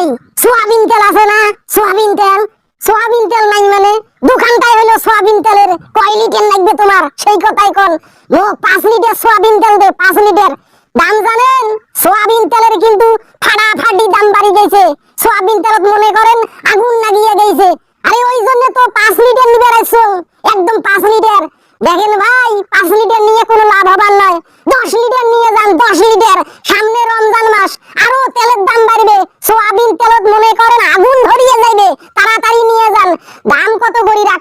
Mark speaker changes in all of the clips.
Speaker 1: ভাই সোয়াবিন তেল আছে না? সোয়াবিন তেল? সোয়াবিন তেল নাই মানে? দোকানটাই হলো সোয়াবিন তেলের কয় লিটার লাগবে তোমার? সেই কথাই কোন ও পাঁচ লিটার সোয়াবিন তেল দে, পাঁচ লিটার। দাম জানেন? সোয়াবিন তেলের কিন্তু ফাটাফাটি দাম বাড়ি গেছে। সোয়াবিন তেলত মনে করেন আগুন লাগিয়ে গেছে। আরে ওই জন্য তো পাঁচ লিটার নিবে রাখছো একদম পাঁচ লিটার। দেখেন ভাই, পাঁচ লিটার নিয়ে কোনো লাভ হবার নয়। দশ লিটার নিয়ে যান, দশ লিটার। সামনে রমজান মাস, আরও তেলের দাম বাড়বে সোয়াবিন তেলত মনে করেন আগুন ধরিয়ে যাইবে তাড়াতাড়ি নিয়ে যান দাম কত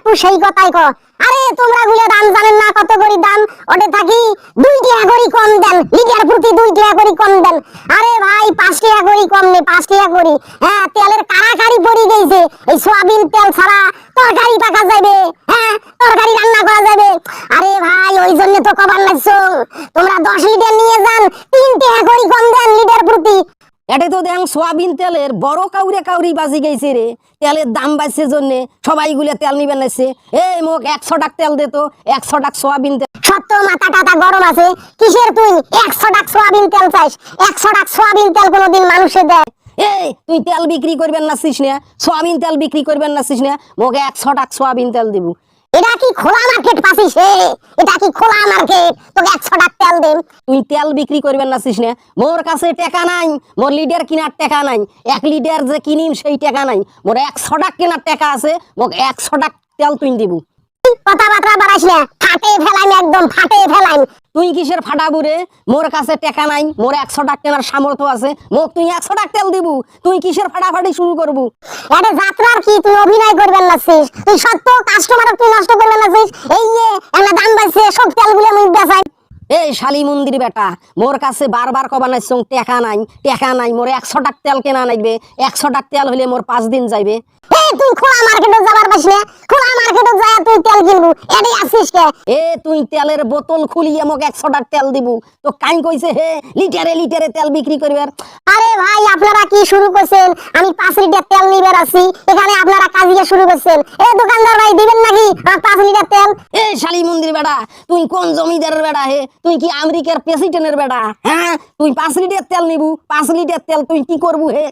Speaker 1: রাখব সেই কথাই কো আরে, তোমরা গুলো দাম জানেন না কত করি দাম? ওটা থাকি দুই টাকা করি কম দেন, লিটার প্রতি দুই টাকা করি কম দেন। আরে ভাই, পাঁচ টাকা করি কম নেই, পাঁচ টাকা করি। হ্যাঁ তেলের কারাকারি পড়ে গেছে। এই সোয়াবিন তেল ছাড়া তরকারি পাকা যাবে। হ্যাঁ তরকারি রান্না করা যাবে। আরে ভাই, ওই জন্য তো কবার লাগছো। তোমরা দশ লিটার নিয়ে যান, তিন টাকা করি কম দেন লিটার প্রতি।
Speaker 2: এটা তো দেখ সোয়াবিন তেলের বড় কাউরে কাউরি বাজি গেছে রে। তেলের দাম বাড়ছে জন্য সবাই গুলে তেল নিবেন নাইছে। এই মোক একশো টাক তেল দে তো একশো টাক সোয়াবিন তেল।
Speaker 1: সত্য মাথা টাথা গরম আছে কিসের তুই? একশো টাক সোয়াবিন তেল চাইস একশো টাক সোয়াবিন তেল কোনোদিন মানুষে দেয়।
Speaker 2: এই তুই তেল বিক্রি করবেন না সোয়াবিন তেল বিক্রি করবেন না মোকে একশো টাক সোয়াবিন তেল দিব।
Speaker 1: এটা কি খোলা মার্কেট পাছিস হে এটা কি খোলা মার্কেট তোকে একশো টাকা তেল দেন।
Speaker 2: তুই তেল বিক্রি করবেন নাছিস না। মোর কাছে টাকা নাই মোর লিডার কিনার টাকা নাই। এক লিডার যে কিনিম সেই টাকা নাই। মোর একশো টাকা কেনার টাকা আছে মোক একশো টাকা তেল তুই দিব।
Speaker 1: কথাবার্তা বাড়াইস না। ফাটে ফেলাইম একদম ফাটে ফেলাইম
Speaker 2: তুই কিসের ফাটাবু রে মোর কাছে টাকা নাই মোর একশো টাকা কেনার সামর্থ্য আছে। মোক তুই একশো টাকা তেল দিবু তুই কিসের ফাটাফাটি শুরু করবু?
Speaker 1: এটা যাত্রার কি তুই অভিনয় করবেন নাছিস তুই সত্য কাস্টমার তুই নষ্ট করবেন নাছিস এই যে একটা দাম বাড়ছে সব তেলগুলো মুখ দেখাই
Speaker 2: এই শালি মন্দির বেটা মোর কাছে বারবার কবা নাইছ টাকা নাই টাকা নাই মোর একশো টাকা তেল কেনা নাইবে একশো টাকা তেল হলে মোর পাঁচ দিন যাইবে।
Speaker 1: তুই খোলা মার্কেটে যাবার পাস খোলা মার্কেটে যায় তুই তেল কিনবু। এটাই আসিস কে?
Speaker 2: এ তুই তেলের বোতল খুলিয়ে মোক একশো টাকা তেল দিবু। তো কাই কইছে হে লিটারে লিটারে তেল বিক্রি করবে
Speaker 1: আরে ভাই আপনারা কি শুরু করছেন? আমি পাঁচ লিটার তেল নিবে আছি। এখানে আপনারা কাজিয়ে শুরু করছেন। এ দোকানদার ভাই দিবেন নাকি? আমার পাঁচ লিটার তেল।
Speaker 2: এ শালি মন্দির বেটা তুই কোন জমিদারের বেটা হে? তুই কি আমেরিকার প্রেসিডেন্টের বেটা হ্যাঁ? তুই পাঁচ লিটার তেল নিবু। পাঁচ লিটার তেল তুই কি করবু হে?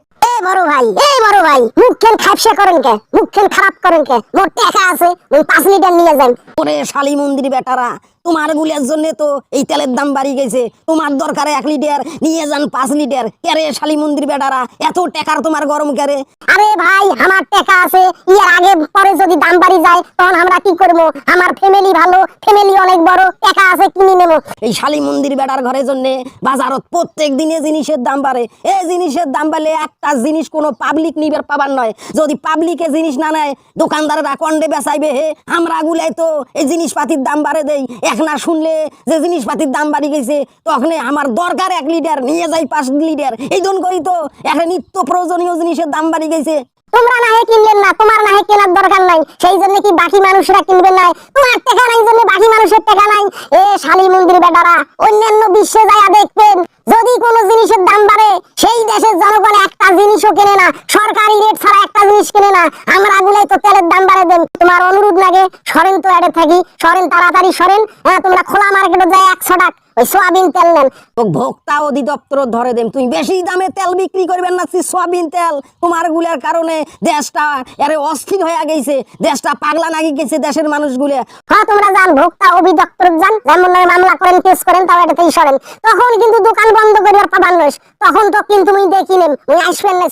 Speaker 1: বড় ভাই এ বড় ভাই মুখ খেন খাপসা করেন কে? মুখ খেন খারাপ করেন কে? মোর টাকা আছে ওই পাঁচ লিটার নিয়ে যান
Speaker 2: ওরে শালি মন্দির বেটারা তোমার গুলের জন্য তো এই তেলের দাম বাড়ি গেছে। তোমার দরকারে এক লিটার নিয়ে যান পাঁচ লিটার। কেরে শালি মন্দির বেটারা এত টাকার তোমার গরম কেরে
Speaker 1: আরে ভাই আমার টাকা আছে ইয়ার আগে পরে যদি দাম বাড়ি যায় তখন আমরা কি করব? আমার ফ্যামিলি ভালো ফ্যামিলি অনেক বড় টাকা আছে কিনে নেব।
Speaker 2: এই শালি মন্দির বেটার ঘরের জন্য বাজারত প্রত্যেক দিনে জিনিসের দাম বাড়ে। এই জিনিসের দাম বাড়লে একটা জিনিস কোনো পাবলিক নিবার পাবার নয়। যদি পাবলিকে জিনিস না নেয়, দোকানদাররা কন্ডে বেচাইবে, হে, আমরা গুলাই তো এই জিনিসপাতির দাম বাড়ে দেই। এক না শুনলে যে জিনিসপাতির দাম বাড়ি গেছে, তখন আমার দরকার এক লিটার, নিয়ে যাই পাঁচ লিটার। এই জন করি তো একটা নিত্য প্রয়োজনীয় জিনিসের দাম বাড়ি গেছে।
Speaker 1: তোমরা না হয় কিনলেন না, তোমার না হয় কেনার দরকার নাই। সেই জন্য কি বাকি মানুষরা কিনবে নাই? তোমার টাকা নাই জন্য বাকি মানুষের টাকা নাই। এ শালি মন্দির বেটারা, অন্যান্য বিশ্বে যায় দেখবেন, যদি কোনো জিনিসের দাম বাড়ে সেই দেশের জনগণ একটা জিনিসও কেনে না, সরকারি রেট ছাড়া একটা জিনিস কেনে না। আমরা গুলাই তো তেলের দাম বাড়ে দেন। তোমার অনুরোধ লাগে, সরেন তো এটা থাকি, সরেন তাড়াতাড়ি সরেন হ্যাঁ তোমরা খোলা মার্কেটে যায় একশো টাকা সোয়াবিন তেল নেন।
Speaker 2: তো ভোক্তা অধিদপ্তর ধরে দেন তুই বেশি দামে তেল বিক্রি করবেন না সয়াবিন তেল। তোমারগুলার কারণে দেশটা আরে অস্থির হয়ে গেছে। দেশটা পাগলা নাগি গেছে দেশের মানুষগুলো।
Speaker 1: হ্যাঁ তোমরা যান ভোক্তা অধিদপ্তর যান যেমন মামলা করেন, কেস করেন, তাও এটাতেই সরেন। তখন কিন্তু দোকান বন্ধ করিবার পাবার নয় তখন তো কিন্তু মুই দেখি নেন আসবেন না